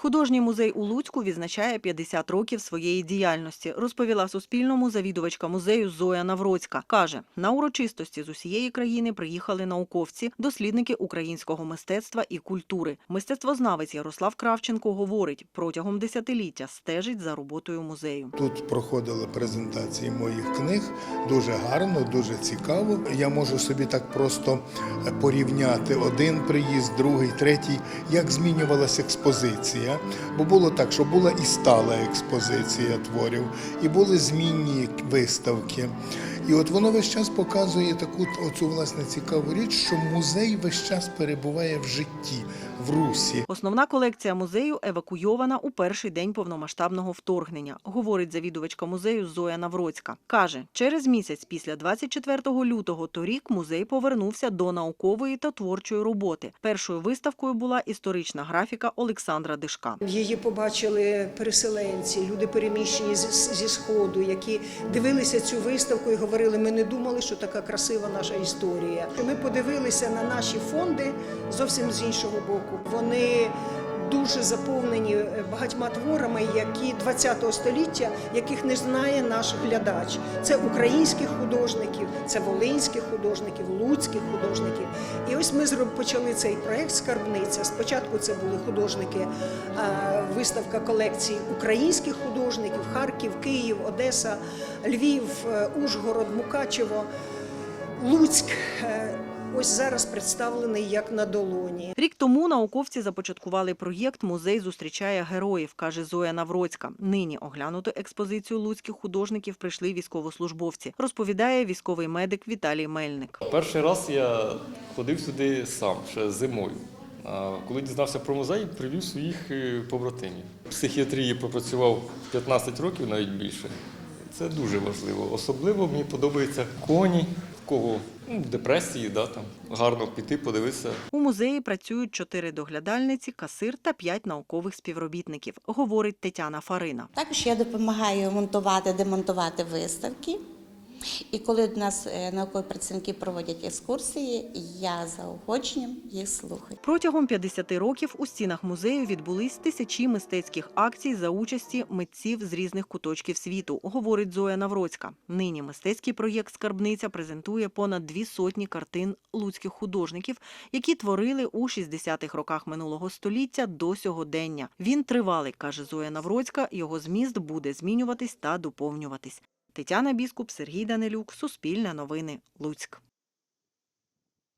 Художній музей у Луцьку відзначає 50 років своєї діяльності, розповіла Суспільному завідувачка музею Зоя Навроцька. Каже, на урочистості з усієї країни приїхали науковці, дослідники українського мистецтва і культури. Мистецтвознавець Ярослав Кравченко говорить, протягом десятиліття стежить за роботою музею. Тут проходили презентації моїх книг дуже гарно, дуже цікаво. Я можу собі так просто порівняти один приїзд, другий, третій, як змінювалася експозиція. Бо було так, що була і стала експозиція творів, і були змінні виставки. І от воно весь час показує таку оцю власне цікаву річ, що музей весь час перебуває в житті, в русі. Основна колекція музею евакуйована у перший день повномасштабного вторгнення, говорить завідувачка музею Зоя Навроцька. Каже, через місяць після 24 лютого торік музей повернувся до наукової та творчої роботи. Першою виставкою була історична графіка Олександра Дишка. Її побачили переселенці, люди переміщені з- зі сходу, які дивилися цю виставку і говорили: ми не думали, що така красива наша історія. Ми подивилися на наші фонди зовсім з іншого боку. Вони дуже заповнені е, багатьма творами, які 20 століття, яких не знає наш глядач. Це українських художників, це волинських художників, луцьких художників. І ось ми почали цей проект Скарбниця. Спочатку це були художники, е, виставка колекцій українських художників: Харків, Київ, Одеса, Львів, е, Ужгород, Мукачево, Луцьк. Ось зараз представлений як на долоні. Рік тому науковці започаткували проєкт Музей зустрічає героїв, каже Зоя Навроцька. Нині оглянути експозицію луцьких художників прийшли військовослужбовці, розповідає військовий медик Віталій Мельник. Перший раз я ходив сюди сам, ще зимою. Коли дізнався про музей, привів своїх е, побратимів. В психіатрії пропрацював 15 років, навіть більше. Це дуже важливо. Особливо мені подобаються коні, кого ну, в депресії, да, там, гарно піти, подивитися. У музеї працюють чотири доглядальниці, касир та п'ять наукових співробітників, говорить Тетяна Фарина. Також я допомагаю монтувати, демонтувати виставки. І коли до нас е, наукові працівники проводять екскурсії, я за охоченням їх слухаю. Протягом 50 років у стінах музею відбулись тисячі мистецьких акцій за участі митців з різних куточків світу, говорить Зоя Навроцька. Нині мистецький проєкт Скарбниця презентує понад дві сотні картин луцьких художників, які творили у 60-х роках минулого століття до сьогодення. Він тривалий, каже Зоя Навроцька. Його зміст буде змінюватись та доповнюватись. Тетяна Біскуп, Сергій Данилюк, Суспільне новини, Луцьк.